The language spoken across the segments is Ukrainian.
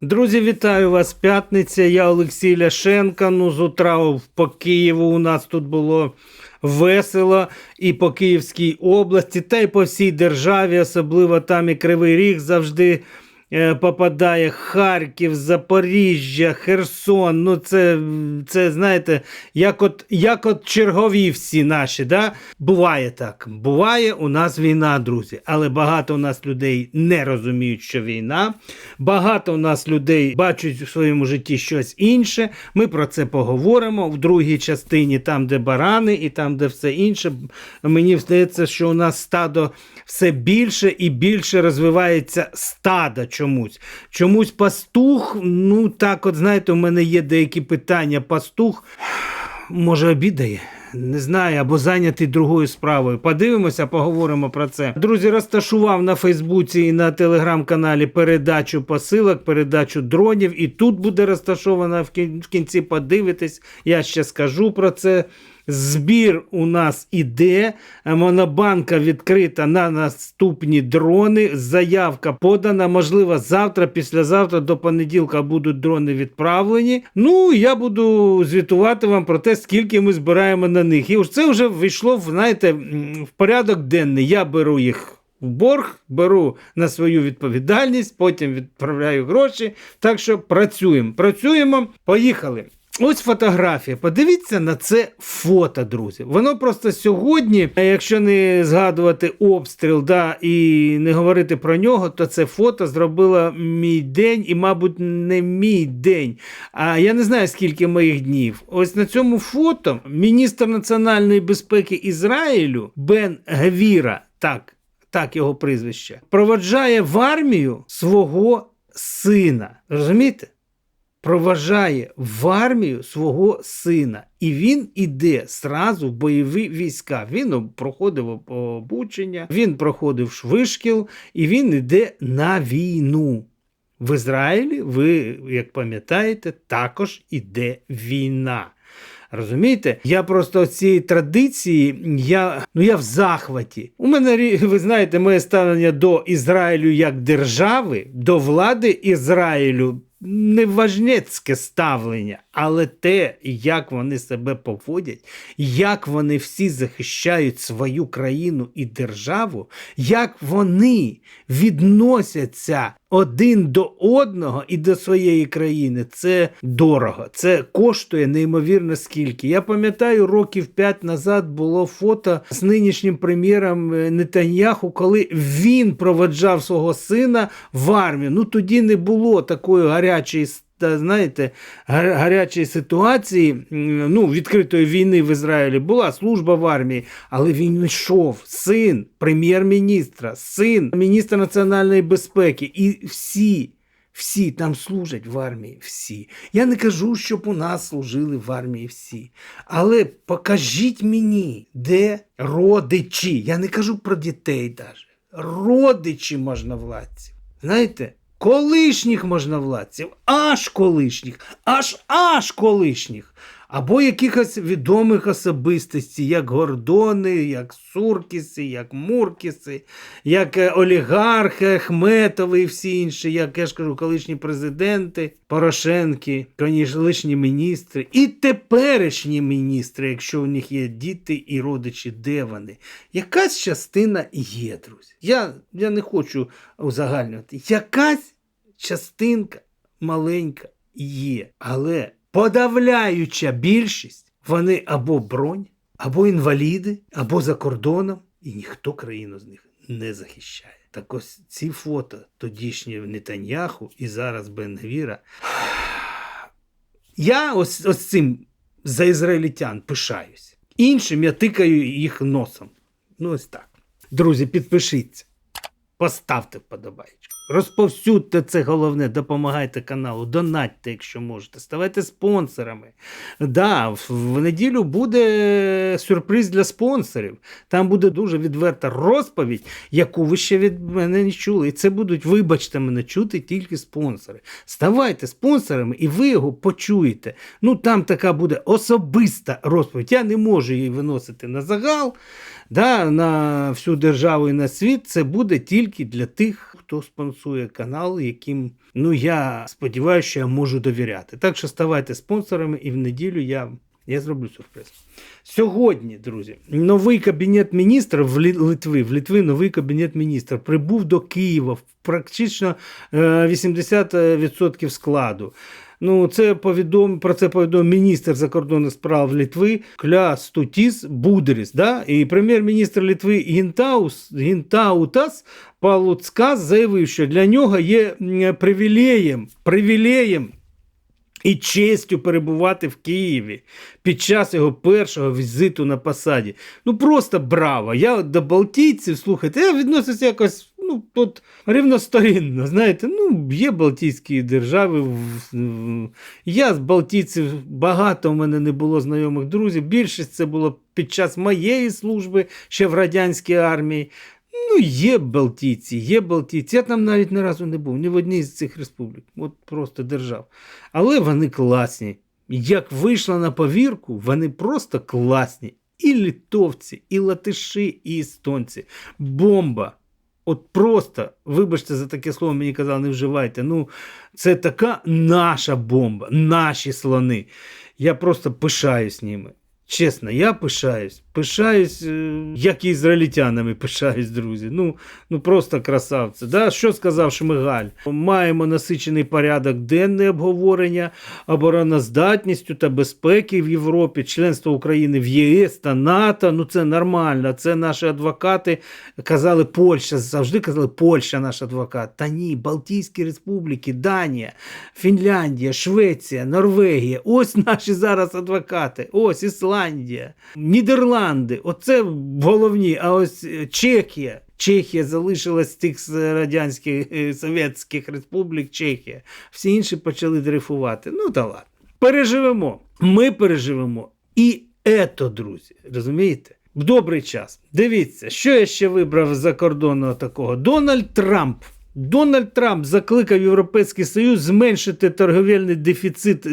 Друзі, вітаю вас. П'ятниця. Я Олексій Ляшенко. Ну, з утра по Києву у нас тут було весело і по Київській області, та й по всій державі, особливо там і Кривий Ріг завжди. Е, Попадає Харків, Запоріжжя, Херсон. Ну, це, це знаєте, як от, як от чергові всі наші. Да? Буває так. Буває у нас війна, друзі. Але багато у нас людей не розуміють, що війна. Багато у нас людей бачать у своєму житті щось інше. Ми про це поговоримо в другій частині, там, де барани, і там, де все інше. Мені здається, що у нас стадо все більше і більше розвивається стадо чомусь. Чомусь пастух, ну так, от знаєте, у мене є деякі питання. Пастух може обідає. Не знаю, або зайнятий другою справою. Подивимося, поговоримо про це. Друзі, розташував на Фейсбуці і на телеграм-каналі передачу посилок, передачу дронів. І тут буде розташована в кінці. Подивитись. Я ще скажу про це. Збір у нас іде. Монобанка відкрита на наступні дрони. Заявка подана. Можливо, завтра, післязавтра до понеділка будуть дрони відправлені. Ну, я буду звітувати вам про те, скільки ми збираємо на них. І це вже вийшло в, знаєте, в порядок денний. Я беру їх. В борг беру на свою відповідальність, потім відправляю гроші. Так що працюємо. Працюємо, поїхали. Ось фотографія. Подивіться на це фото, друзі. Воно просто сьогодні, якщо не згадувати обстріл, да, і не говорити про нього, то це фото зробило мій день, і, мабуть, не мій день. А я не знаю, скільки моїх днів. Ось на цьому фото міністр національної безпеки Ізраїлю Бен Гвіра, так, так його прізвище, проводжає в армію свого сина. Розумієте? Проважає в армію свого сина, і він іде сразу в бойові війська. Він проходив обучення, він проходив швишкіл, і він іде на війну. В Ізраїлі, ви, як пам'ятаєте, також іде війна. Розумієте? Я просто цієї традиції, я, ну я в захваті. У мене, ви знаєте, моє ставлення до Ізраїлю як держави, до влади Ізраїлю не важнецьке ставлення, але те, як вони себе поводять, як вони всі захищають свою країну і державу, як вони відносяться один до одного і до своєї країни, це дорого. Це коштує неймовірно скільки. Я пам'ятаю, років п'ять назад було фото з нинішнім прем'єром е, Нетаньяху, коли він проводжав свого сина в армію. Ну тоді не було такої гарячої. Та знаєте, гар- гарячої ситуації, ну, відкритої війни в Ізраїлі була служба в армії, але він йшов, син прем'єр-міністра, син міністра національної безпеки, і всі, всі там служать в армії. Всі. Я не кажу, щоб у нас служили в армії всі. Але покажіть мені, де родичі. Я не кажу про дітей навіть. Родичі можновладців. Знаєте, колишніх можновладців, аж колишніх, аж аж колишніх. Або якихось відомих особистостей, як Гордони, як Суркіси, як Муркіси, як е, олігархи, Ахметови і всі інші, як я ж кажу, колишні президенти, Порошенки, колишні міністри і теперішні міністри, якщо у них є діти і родичі, де вони. Якась частина є, друзі. Я, я не хочу узагальнювати. Якась частинка маленька є, але подавляюча більшість вони або бронь, або інваліди, або за кордоном, і ніхто країну з них не захищає. Так ось ці фото тодішні Нетаньяху і зараз Бенгвіра. Я ось, ось цим за ізраїльтян пишаюсь. Іншим я тикаю їх носом. Ну, ось так. Друзі, підпишіться. Поставте вподобайку. Розповсюдьте це головне, допомагайте каналу, донатьте, якщо можете, ставайте спонсорами. Да, в, неділю буде сюрприз для спонсорів. Там буде дуже відверта розповідь, яку ви ще від мене не чули. І це будуть, вибачте мене, чути тільки спонсори. Ставайте спонсорами, і ви його почуєте. Ну там така буде особиста розповідь. Я не можу її виносити на загал. Да, на всю державу і на світ це буде тільки для тих, хто спонсує канал, яким ну я сподіваюся, що я можу довіряти. Так що ставайте спонсорами, і в неділю я, я зроблю сюрприз. Сьогодні, друзі, новий кабінет міністрів в Литві, в Литві новий кабінет міністрів прибув до Києва в практично е, 80% складу. Ну, це повідом, про це повідомив міністр закордонних справ Литви Кляс Тутіс Будріс. Да? І прем'єр-міністр Литви Гінтаус, Гінтаутас Палуцкас заявив, що для нього є привілеєм, привілеєм і честю перебувати в Києві під час його першого візиту на посаді. Ну просто браво! Я до Балтійців, слухайте, я відносився якось. Ну, тут рівносторінно, знаєте, ну, є Балтійські держави. Я з Балтійців багато в мене не було знайомих друзів. Більшість це було під час моєї служби ще в радянській армії. Ну, є Балтійці, є Балтійці. Я там навіть ні разу не був, ні в одній з цих республік, от просто держав. Але вони класні. Як вийшла на повірку, вони просто класні. І литовці, і латиші, і естонці. Бомба. От просто, вибачте за таке слово, мені казали, не вживайте. Ну, це така наша бомба, наші слони. Я просто пишаюсь ними. Чесно, я пишаюсь. Пишаюсь, е, як і ізраїльтянами пишаюсь, друзі. Ну, ну просто красавці. Да? Що сказав Шмигаль? Маємо насичений порядок денне обговорення обороноздатністю та безпеки в Європі, членство України в ЄС та НАТО. Ну це нормально. Це наші адвокати казали Польща, завжди казали Польща наш адвокат. Та ні, Балтійські республіки, Данія, Фінляндія, Швеція, Норвегія. Ось наші зараз адвокати. Ось Ісландія, Нідерланди. Оце головні. А ось е, Чехія. Чехія залишилась з тих радянських е, совєтських республік. Чехія. Всі інші почали дрейфувати. Ну та ладно. Переживемо. Ми переживемо. І ето, друзі. Розумієте? В добрий час. Дивіться, що я ще вибрав з закордонного такого. Дональд Трамп. Дональд Трамп закликав Європейський Союз зменшити торговельний дефіцит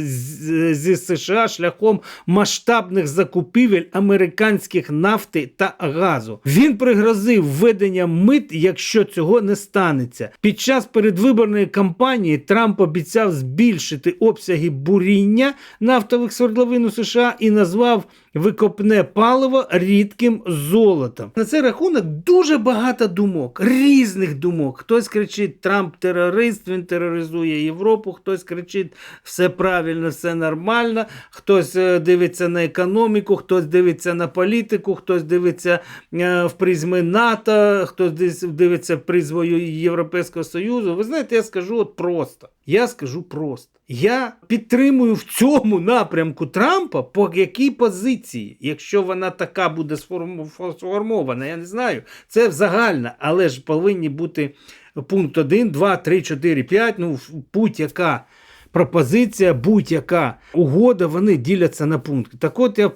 зі США шляхом масштабних закупівель американських нафти та газу. Він пригрозив введенням мит, якщо цього не станеться. Під час передвиборної кампанії Трамп обіцяв збільшити обсяги буріння нафтових свердловин у США і назвав викопне паливо рідким золотом. На цей рахунок дуже багато думок, різних думок. Хтось кричить Трамп терорист, він тероризує Європу, хтось кричить все правильно, все нормально, хтось е, дивиться на економіку, хтось дивиться на політику, хтось дивиться е, в призми НАТО, хтось дивиться в призму Європейського Союзу. Ви знаєте, я скажу от просто. Я скажу просто. Я підтримую в цьому напрямку Трампа по якій позиції, якщо вона така буде сформована, я не знаю. Це загальна, але ж повинні бути пункт 1, 2, 3, 4, 5, ну будь-яка пропозиція, будь-яка угода, вони діляться на пункти. Так от я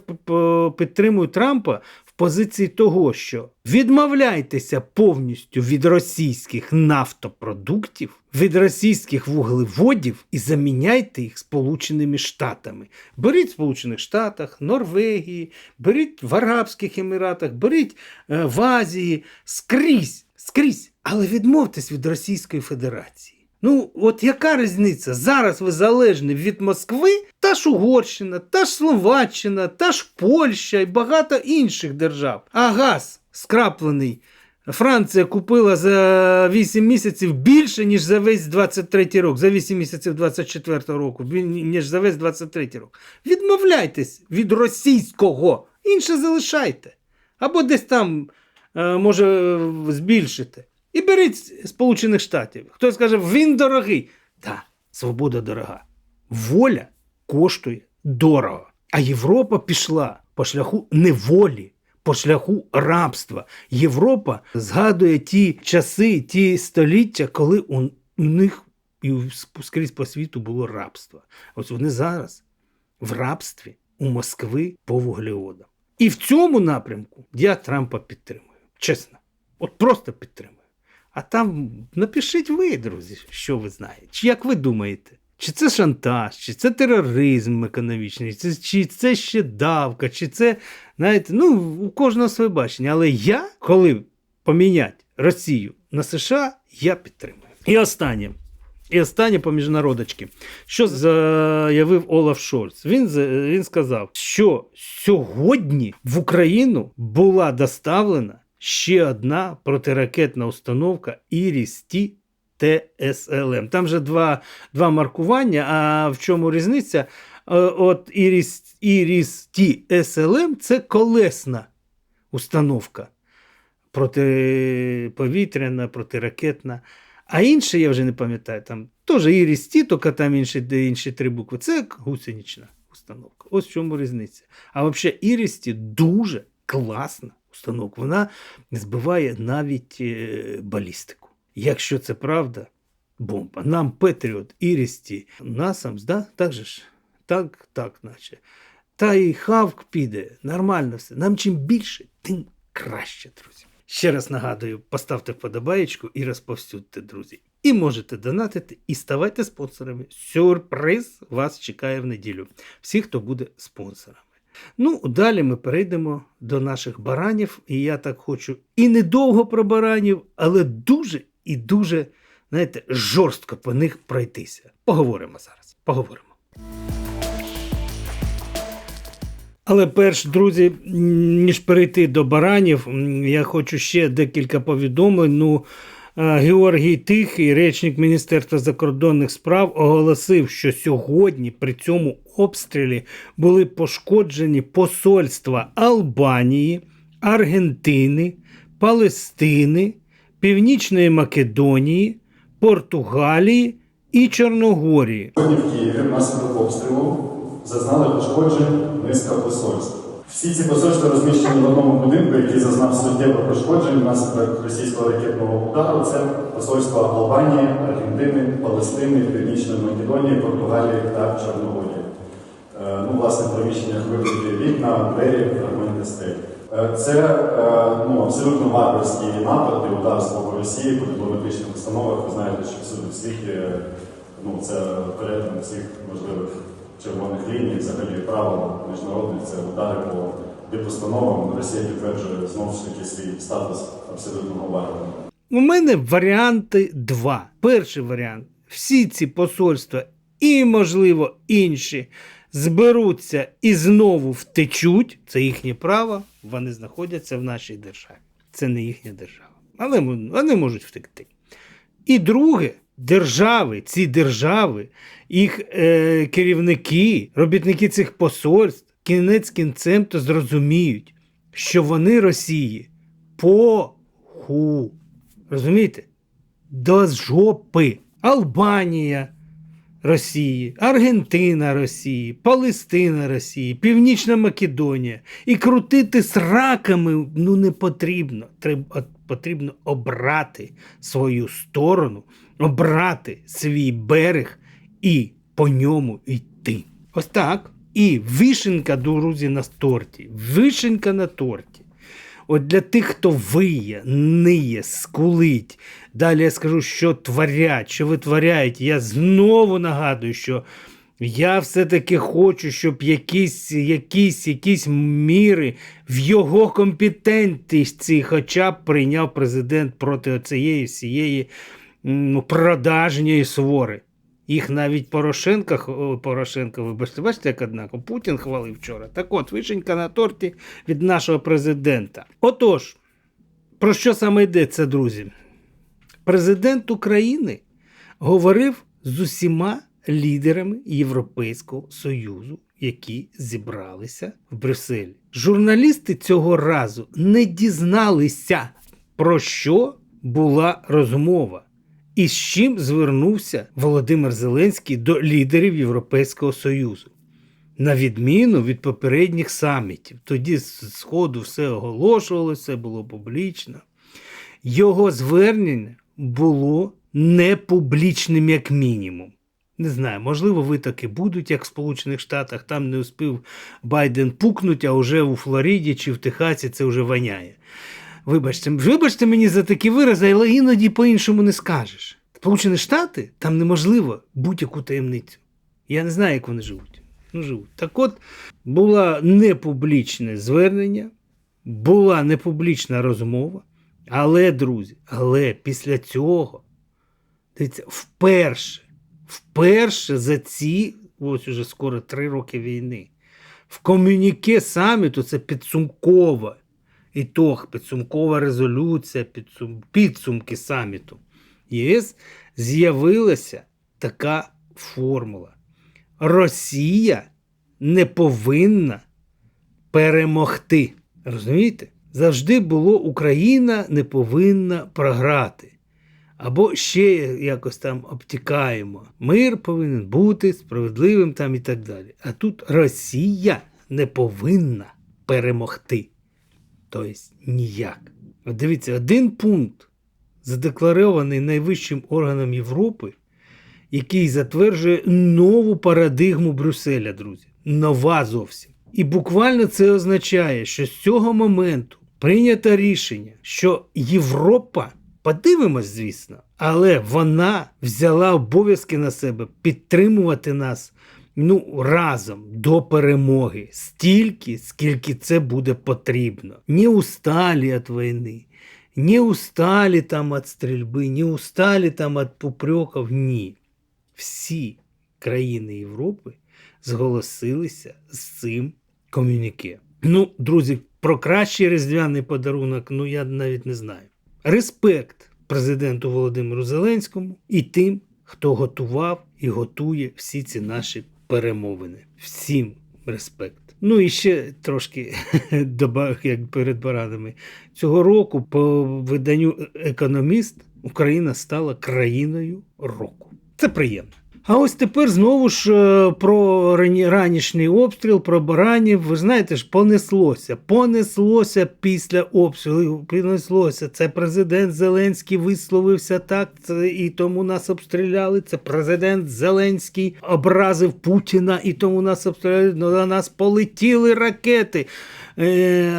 підтримую Трампа позиції того, що відмовляйтеся повністю від російських нафтопродуктів, від російських вуглеводів і заміняйте їх Сполученими Штатами. Беріть в Сполучених Штатах, Норвегії, беріть в Арабських Еміратах, беріть е, в Азії, скрізь, скрізь, але відмовтесь від Російської Федерації. Ну, от яка різниця? Зараз ви залежні від Москви, та ж Угорщина, та ж Словаччина, та ж Польща і багато інших держав. А газ скраплений. Франція купила за 8 місяців більше, ніж за весь 23 рік, за 8 місяців 24 року, ніж за весь 23 рік. Відмовляйтесь від російського, інше залишайте. Або десь там, е, може, збільшите. І беріть Сполучених Штатів. Хтось скаже, він дорогий. Так, свобода дорога. Воля коштує дорого. А Європа пішла по шляху неволі, по шляху рабства. Європа згадує ті часи, ті століття, коли у, них і скрізь по світу було рабство. Ось вони зараз в рабстві у Москви по вуглеводам. І в цьому напрямку я Трампа підтримую. Чесно. От просто підтримую. А там напишіть ви, друзі, що ви знаєте. Чи як ви думаєте? Чи це шантаж, чи це тероризм економічний, чи, чи це ще давка, чи це, знаєте, ну, у кожного своє бачення. Але я, коли поміняти Росію на США, Я підтримую. І останнє. І останнє по міжнародочки. Що заявив Олаф Шольц? Він, він сказав, що сьогодні в Україну була доставлена ще одна протиракетна установка Іріс-Ті ТСЛМ. Там же два, два маркування. А в чому різниця? Е, От Іріс, Іріс Ті СЛМ це колесна установка протиповітряна, протиракетна. А інше, я вже не пам'ятаю, там теж Іріс Ті, тільки там інші, інші три букви. Це гусенична установка. Ось в чому різниця. А взагалі Іріс Ті дуже класна установка. Вона збиває навіть е, балістику. Якщо це правда, бомба. Нам Петріот, Ірісті, насам, да? так же ж? Так, так, наче. Та і хавк піде, нормально все. Нам чим більше, тим краще, друзі. Ще раз нагадую, поставте вподобаєчку і розповсюдьте, друзі. І можете донатити, і ставайте спонсорами. Сюрприз вас чекає в неділю. Всі, хто буде спонсорами. Ну, далі ми перейдемо до наших баранів. І я так хочу і недовго про баранів, але дуже і дуже, знаєте, жорстко по них пройтися. Поговоримо зараз. Поговоримо. Але перш, друзі, ніж перейти до баранів, я хочу ще декілька повідомлень. Ну, Георгій Тихий, речник Міністерства закордонних справ, оголосив, що сьогодні при цьому обстрілі були пошкоджені посольства Албанії, Аргентини, Палестини, Північної Македонії, Португалії і Чорногорії. Сьогодні в Києві внаслідок обстрілу зазнали пошкоджень низка посольств. Всі ці посольства розміщені в одному будинку, який зазнав суттєво пошкоджень внаслідок російського ракетного удару. Це посольства Албанії, Аргентини, Палестини, Північної Македонії, Португалії та Чорногорії. Е, Ну, власне, в приміщеннях вибиті вікна, двері, фрагменти стель. Е, Це е, ну, абсолютно варварський напад і удар з боку Росії по дипломатичних установах. Ви знаєте, що всюди в світі ну, це перетин всіх можливих червоних ліній, взагалі правил міжнародних, це удари по дипустановам. Росія підтверджує знову ж таки свій статус абсолютного варвара. У мене варіанти два. Перший варіант: всі ці посольства і, можливо, інші зберуться і знову втечуть. Це їхнє право, вони знаходяться в нашій державі. Це не їхня держава. Але вони можуть втекти. І друге, держави, ці держави, їх е, керівники, робітники цих посольств, кінець кінцем то зрозуміють, що вони Росії поху. Розумієте? До жопи. Албанія Росії, Аргентина Росії, Палестина Росії, Північна Македонія. І крутити сраками ну, не потрібно. Треба, от потрібно обрати свою сторону, обрати свій берег і по ньому йти. Ось так. І вишенька, друзі, на торті. Вишенька на торті. От для тих, хто виє, ниє, скулить. Далі я скажу, що творять, що витворяють. Я знову нагадую, що я все-таки хочу, щоб якісь, якісь, якісь міри в його компетентності хоча б прийняв президент проти цієї всієї м, продажньої свори. Їх навіть Порошенка, Порошенко, вибачте, бачите, як однаково, Путін хвалив вчора. Так от, вишенька на торті від нашого президента. Отож, про що саме йдеться, друзі? Президент України говорив з усіма лідерами Європейського Союзу, які зібралися в Брюсселі. Журналісти цього разу не дізналися, про що була розмова. І з чим звернувся Володимир Зеленський до лідерів Європейського Союзу. На відміну від попередніх самітів. Тоді з сходу все оголошувалося, все було публічно. Його звернення було не публічним, як мінімум. Не знаю, можливо, витоки будуть, як в Сполучених Штатах, там не успів Байден пукнуть, а вже у Флориді чи в Техасі це вже воняє. Вибачте, вибачте мені за такі вирази, але іноді по-іншому не скажеш. Сполучені Штати там неможливо будь-яку таємницю. Я не знаю, як вони живуть. Ну, живуть. Так от, було непублічне звернення, була непублічна розмова, Але, друзі, але після цього, дивіться, вперше, вперше за ці, ось уже скоро три роки війни, в комюніке саміту це підсумкова ітог, підсумкова резолюція, підсум, підсумки саміту ЄС з'явилася така формула. Росія не повинна перемогти. Розумієте? Завжди було Україна не повинна програти. Або ще якось там обтікаємо. Мир повинен бути справедливим там і так далі. А тут Росія не повинна перемогти. Тобто ніяк. Дивіться, один пункт, задекларований найвищим органом Європи, який затверджує нову парадигму Брюсселя, друзі. Нова зовсім. І буквально це означає, що з цього моменту прийнято рішення, що Європа, подивимось, звісно, але вона взяла обов'язки на себе підтримувати нас ну, разом до перемоги стільки, скільки це буде потрібно. Не усталі від війни, не усталі там від стрільби, не усталі там від упреків. Ні. Всі країни Європи зголосилися з цим комюніке. Ну, друзі, про кращий різдвяний подарунок, ну я навіть не знаю. Респект президенту Володимиру Зеленському і тим, хто готував і готує всі ці наші перемовини. Всім респект. Ну і ще трошки добавив, як перед баранами. Цього року, по виданню Економіст, Україна стала країною року. Це приємно. А ось тепер знову ж е, про ранішній обстріл, про баранів. Ви знаєте ж, понеслося. Понеслося після обстрілу. Понеслося. Це президент Зеленський висловився так, і тому нас обстріляли. Це президент Зеленський образив Путіна, і тому нас обстріляли. Ну, На нас полетіли ракети. Е,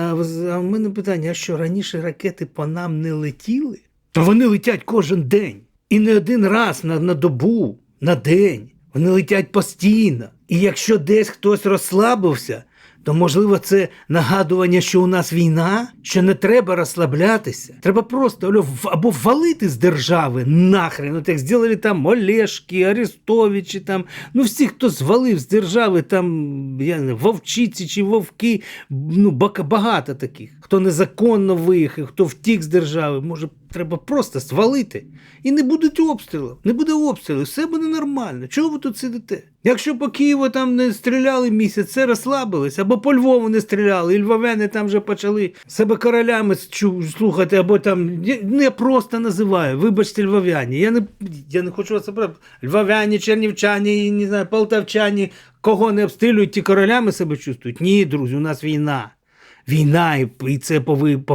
а в- мене питання: а що раніше ракети по нам не летіли? То вони летять кожен день. І не один раз на, на добу, на день. Вони летять постійно. І якщо десь хтось розслабився, то можливо це нагадування, що у нас війна, що не треба розслаблятися. Треба просто або валити з держави нахрен. От як зробили там Олешки, Арестовичі, там, ну всі, хто звалив з держави, там я не вовчиці чи вовки, ну багато таких. Хто незаконно виїхав, хто втік з держави, може, треба просто свалити. І не будуть обстрілів. Не буде обстрілів, все буде нормально. Чого ви тут сидите? Якщо по Києву там не стріляли місяць, це розслабились, або по Львову не стріляли, і львовяни там вже почали себе королями слухати, або там. Ну, просто називаю. Вибачте, львов'яні. Я не, я не хочу вас оправдати. Львов'яні, чернівчані, не знаю, полтавчані, кого не обстрілюють, ті королями себе чувствують. Ні, друзі, у нас війна. Війна, і, це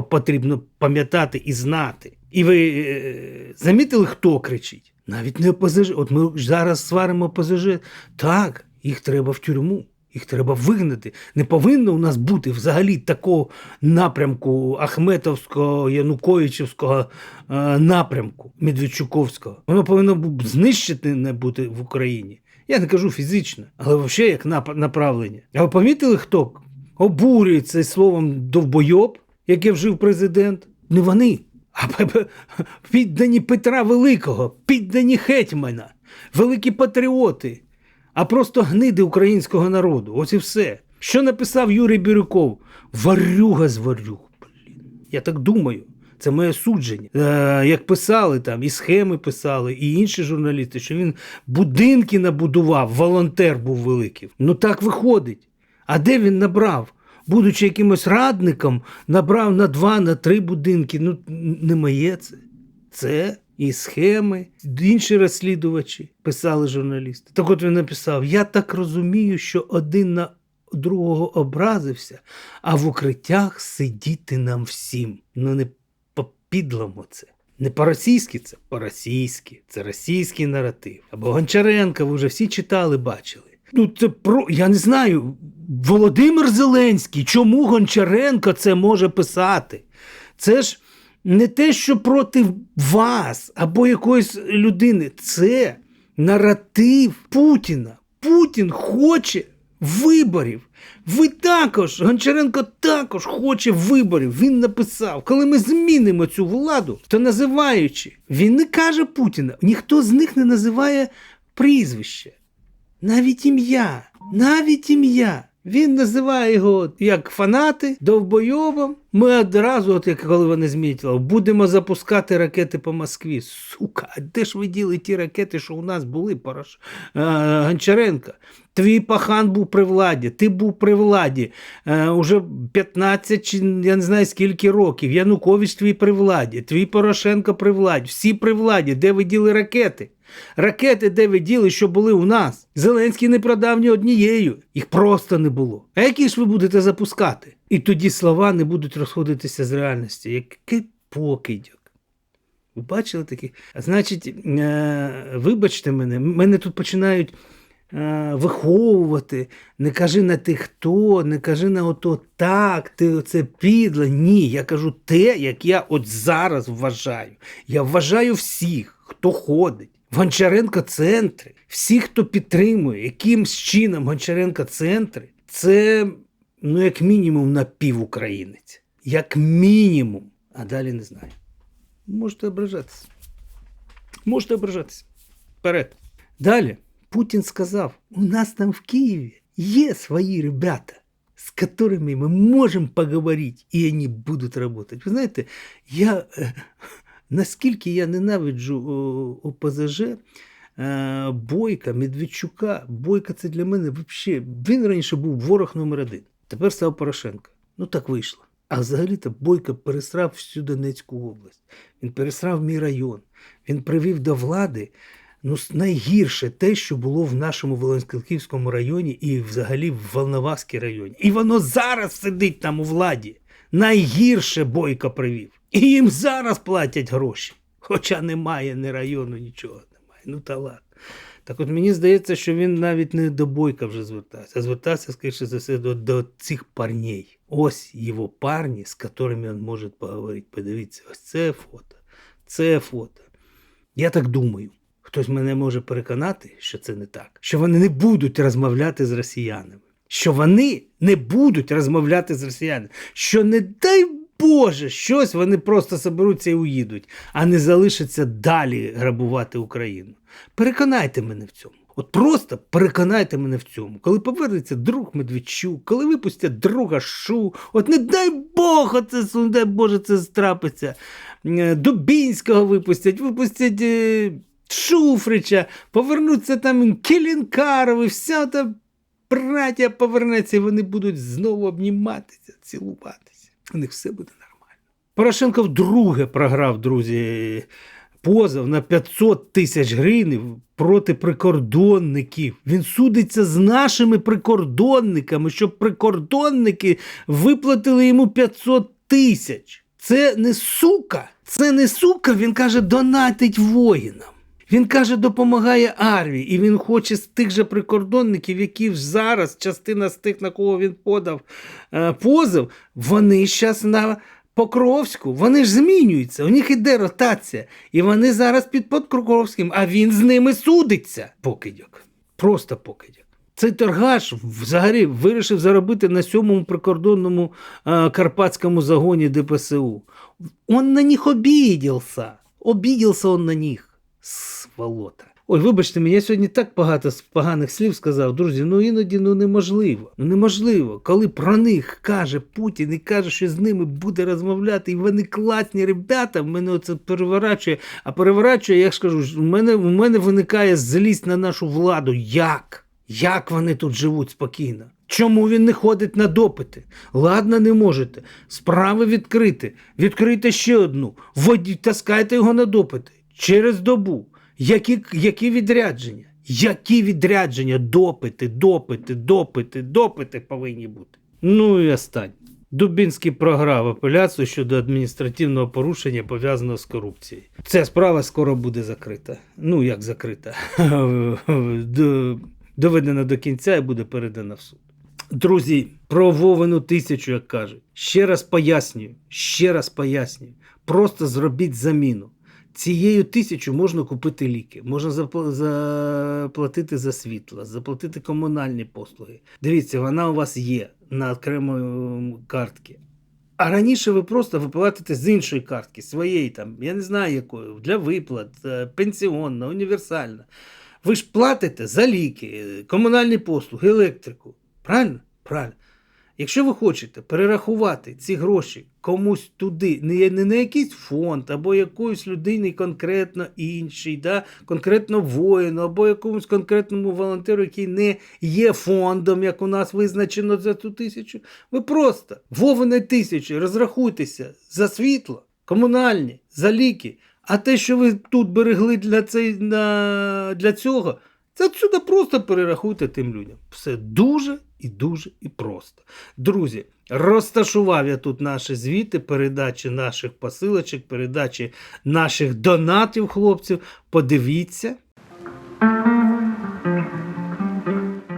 потрібно пам'ятати і знати. І ви е, замітили, хто кричить? Навіть не ОПЗЖ. От ми зараз сваримо ОПЗЖ. Так, їх треба в тюрму. Їх треба вигнати. Не повинно у нас бути взагалі такого напрямку Ахметовського, Януковичівського е, напрямку Медведчуковського. Воно повинно знищити не бути в Україні. Я не кажу фізично, але взагалі як нап- направлення. А ви помітили, хто обурюється словом довбойоб, яке вжив президент? Не вони, а піддані Петра Великого, піддані Гетьмана, великі патріоти, а просто гниди українського народу. Ось і все. Що написав Юрій Бірюков? Варюга з варюг. Я так думаю. Це моє судження. Е, як писали там, і схеми писали, і інші журналісти, що він будинки набудував, волонтер був великий. Ну так виходить. А де він набрав? Будучи якимось радником, набрав на два, на три будинки. Ну, не моє це. Це і схеми, інші розслідувачі писали журналісти. Так от він написав: Я так розумію, що один на другого образився, а в укриттях сидіти нам всім. Ну не по-підлому це. Не по-російськи це по-російськи. Це російський наратив. Або Гончаренка, ви вже всі читали, бачили. Ну, це про. Я не знаю. Володимир Зеленський, чому Гончаренко це може писати? Це ж не те, що проти вас або якоїсь людини. Це наратив Путіна. Путін хоче Виборів. Ви також, Гончаренко також хоче виборів. Він написав, коли ми змінимо цю владу, то називаючи, він не каже Путіна, ніхто з них не називає прізвище. Навіть ім'я, навіть ім'я. Він називає його як фанати довбойобом. Ми одразу, от як коли вони змітили, будемо запускати ракети по Москві. Сука, а де ж ви діли ті ракети, що у нас були, Порош... е, Гончаренка? Твій пахан був при владі, ти був при владі е, уже 15 чи я не знаю скільки років. Янукович твій при владі, твій Порошенко при владі, всі при владі. Де ви діли ракети? Ракети, де ви діли, що були у нас. Зеленський не продав ні однією. Їх просто не було. А які ж ви будете запускати? І тоді слова не будуть розходитися з реальністю. Який покидьок. Ви бачили такі? Значить, е, вибачте мене, мене тут починають е, виховувати. Не кажи на ти хто, не кажи на ото так, ти оце підле. Ні, я кажу те, як я от зараз вважаю. Я вважаю всіх, хто ходить. Гончаренко центри, всі, хто підтримує, якимсь чином Гончаренко центри, це ну, як мінімум напівукраїнець. Як мінімум. А далі не знаю. Можете ображатися. Можете ображатися. Вперед. Далі Путін сказав: у нас там в Києві є свої ребята, з которыми ми можемо поговорити, і вони будуть працювати. Ви знаєте, я, е, наскільки я ненавиджу ОПЗЖ, е, Бойка, Медведчука, Бойка це для мене взагалі. Він раніше був ворог номер один. Тепер став Порошенко. Ну так вийшло. А взагалі-то Бойко пересрав всю Донецьку область. Він пересрав мій район. Він привів до влади ну, найгірше те, що було в нашому Волонськівському районі і взагалі в Волноваській районі. І воно зараз сидить там у владі. Найгірше Бойко привів. І їм зараз платять гроші. Хоча немає ні району, нічого немає. Ну та ладно. Так от мені здається, що він навіть не до Бойка вже звертався, а звертався, скоріше за все, до, до цих парней. Ось його парні, з якими він може поговорити. Подивіться, ось це фото, це фото. Я так думаю. Хтось мене може переконати, що це не так, що вони не будуть розмовляти з росіянами, що вони не будуть розмовляти з росіянами, що не дай Боже, щось вони просто соберуться і уїдуть, а не залишаться далі грабувати Україну. Переконайте мене в цьому. От просто переконайте мене в цьому. Коли повернеться друг Медведчук, коли випустять друга Шу, от не дай Бог, оце, не дай Боже, це трапиться. Е, Дубінського випустять, випустять е, Шуфрича, повернуться там Келінкарови, вся та браття повернеться, і вони будуть знову обніматися, цілуватися. У них все буде нормально. Порошенко вдруге програв, друзі, позов на 500 тисяч гривень проти прикордонників. Він судиться з нашими прикордонниками, щоб прикордонники виплатили йому 500 тисяч. Це не сука. Це не сука, він каже, донатить воїнам. Він каже, допомагає армії, і він хоче з тих же прикордонників, які ж зараз, частина з тих, на кого він подав е, позов, вони зараз на Покровську, вони ж змінюються, у них іде ротація, і вони зараз під Покровським, а він з ними судиться. Покидьок. Просто покидьок. Цей торгаш взагалі вирішив заробити на сьомому прикордонному е, карпатському загоні ДПСУ. Он на них обиделся. Обиделся он на них. Сволота. Ой, вибачте мені, я сьогодні так багато поганих слів сказав, друзі. Ну іноді ну неможливо. Ну неможливо, коли про них каже Путін і каже, що з ними буде розмовляти, і вони класні ребята, в мене це переворачує. А переворачує, я ж кажу, у мене, у мене виникає злість на нашу владу. Як? Як вони тут живуть спокійно? Чому він не ходить на допити? Ладно, не можете. Справи відкрити. Відкрийте ще одну. Водіть, таскайте його на допити. Через добу. Які, які відрядження? Які відрядження? Допити, допити, допити, допити повинні бути. Ну і останнє. Дубінський програв апеляцію щодо адміністративного порушення пов'язаного з корупцією. Ця справа скоро буде закрита. Ну як закрита? Доведена до кінця і буде передана в суд. Друзі, про Вовину тисячу, як кажуть. Ще раз пояснюю, ще раз пояснюю. Просто зробіть заміну. Цією тисячу можна купити ліки, можна заплатити за світло, заплатити комунальні послуги. Дивіться, вона у вас є на окремій картці. А раніше ви просто ви платите з іншої картки, своєї там, я не знаю якої, для виплат, е, пенсіонна, універсальна. Ви ж платите за ліки, е, комунальні послуги, електрику. Правильно? Правильно. Якщо ви хочете перерахувати ці гроші комусь туди, не, не на якийсь фонд, або якоїсь людині конкретно іншій, да? конкретно воїну, або якомусь конкретному волонтеру, який не є фондом, як у нас визначено за цю тисячу, ви просто вовне тисячі розрахуйтеся за світло, комунальні, за ліки. А те, що ви тут берегли для, цей, на, для цього, це отсюди просто перерахуйте тим людям. Все дуже і дуже і просто. Друзі, розташував я тут наші звіти, передачі наших посилочок, передачі наших донатів, хлопців. Подивіться.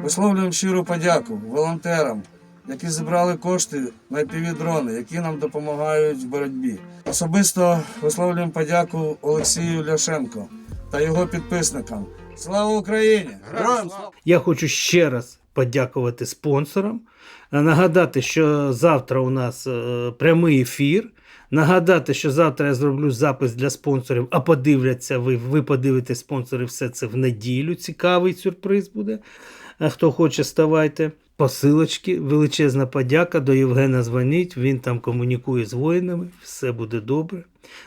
Висловлюємо щиру подяку волонтерам, які зібрали кошти на півдрони, які нам допомагають в боротьбі. Особисто висловлюємо подяку Олексію Ляшенко та його підписникам. Слава Україні! Героям! Я хочу ще раз подякувати спонсорам. Нагадати, що завтра у нас е, прямий ефір. Нагадати, що завтра я зроблю запис для спонсорів, а подивляться ви, ви подивитесь спонсори все це в неділю. Цікавий сюрприз буде. Хто хоче, ставайте. Посилочки, величезна подяка до Євгена дзвоніть, він там комунікує з воїнами, все буде добре.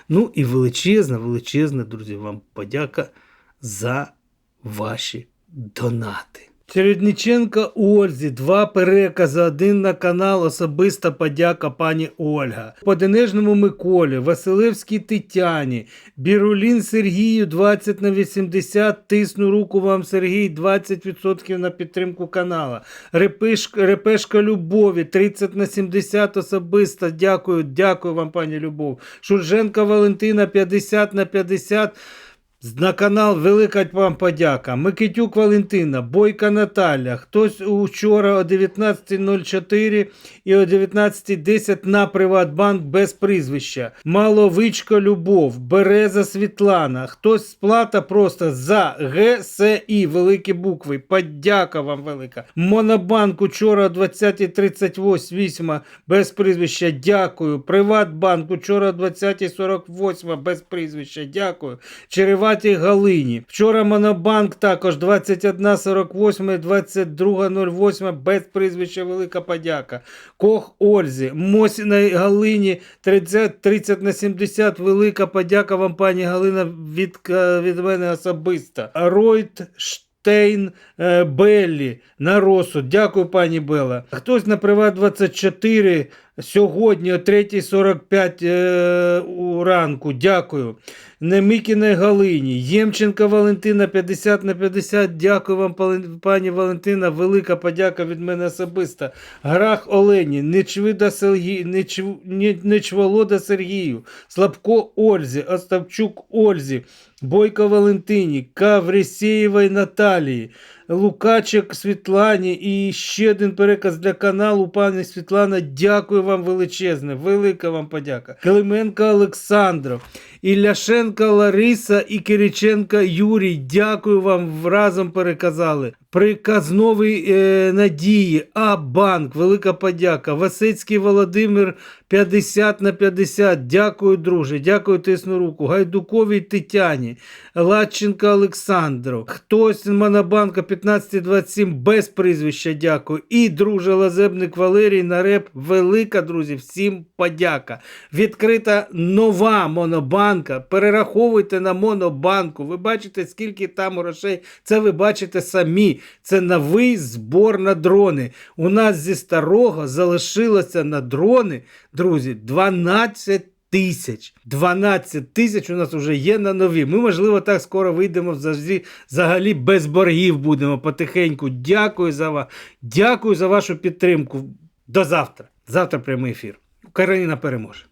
Ну і величезна, величезна, друзі, вам подяка за ваші донати. Чередниченка Ользі, два перекази, один на канал, особиста подяка пані Ольга. Поденежному Миколі, Василевській Тетяні, Бірулін Сергію 20 на 80, тисну руку вам Сергій, 20% на підтримку канала. Репешка, Репешка Любові, 30 на 70 особиста, дякую, дякую вам, пані Любов. Шурженка Валентина, 50 на 50. На канал велика вам подяка. Микитюк Валентина, Бойка Наталя. Хтось учора о 19.04 і о 19.10 на Приватбанк без прізвища. Маловичко Любов, Береза Світлана. Хтось сплата просто за ГСІ, великі букви. Подяка вам велика. Монобанк учора о 20.38 без прізвища. Дякую. Приватбанк учора о 20.48 без прізвища. Дякую. Череватій Галині. Вчора Монобанк також 21.48, 22.08 без прізвища Велика подяка. Кох Ользі, Мосіної Галині 30, 30 на 70. Велика подяка вам, пані Галина, від, е, від мене особисто. Ройт Штейн е, Беллі на розсуд. Дякую, пані Бела. Хтось на Приват 24 сьогодні о 3.45 е, у ранку. Дякую. Немикіної Галині, Ємченка Валентина 50 на 50. Дякую вам, пані Валентина. Велика подяка від мене особиста. Грах Олені, Нечвида Сергій, Неч... Нечволода Сергію, Слабко Ользі, Остапчук Ользі, Бойко Валентині, Каврісєєвої Наталії. Лукачик Світлані і ще один переказ для каналу. Пані Світлана, дякую вам величезне, велика вам подяка. Клименко Олександро, Ілляшенка Лариса і Кириченка Юрій. Дякую вам разом переказали. Приказновий е, Надії, А банк, велика подяка. Васицький Володимир 50 на 50. Дякую, друже. Дякую, тисну руку. Гайдуковій Тетяні, Ладченка Олександру. Хтось Монобанка 1527 без прізвища. Дякую. І друже Лазебник Валерій на реп. Велика, друзі, всім подяка. Відкрита нова монобанка. Перераховуйте на монобанку. Ви бачите, скільки там грошей. Це ви бачите самі. Це новий збор на дрони. У нас зі старого залишилося на дрони, друзі, 12 тисяч. 12 тисяч у нас вже є на нові. Ми, можливо, так скоро вийдемо взагалі, взагалі без боргів будемо потихеньку. Дякую за вас. Дякую за вашу підтримку. До завтра. Завтра прямий ефір. Україна переможе.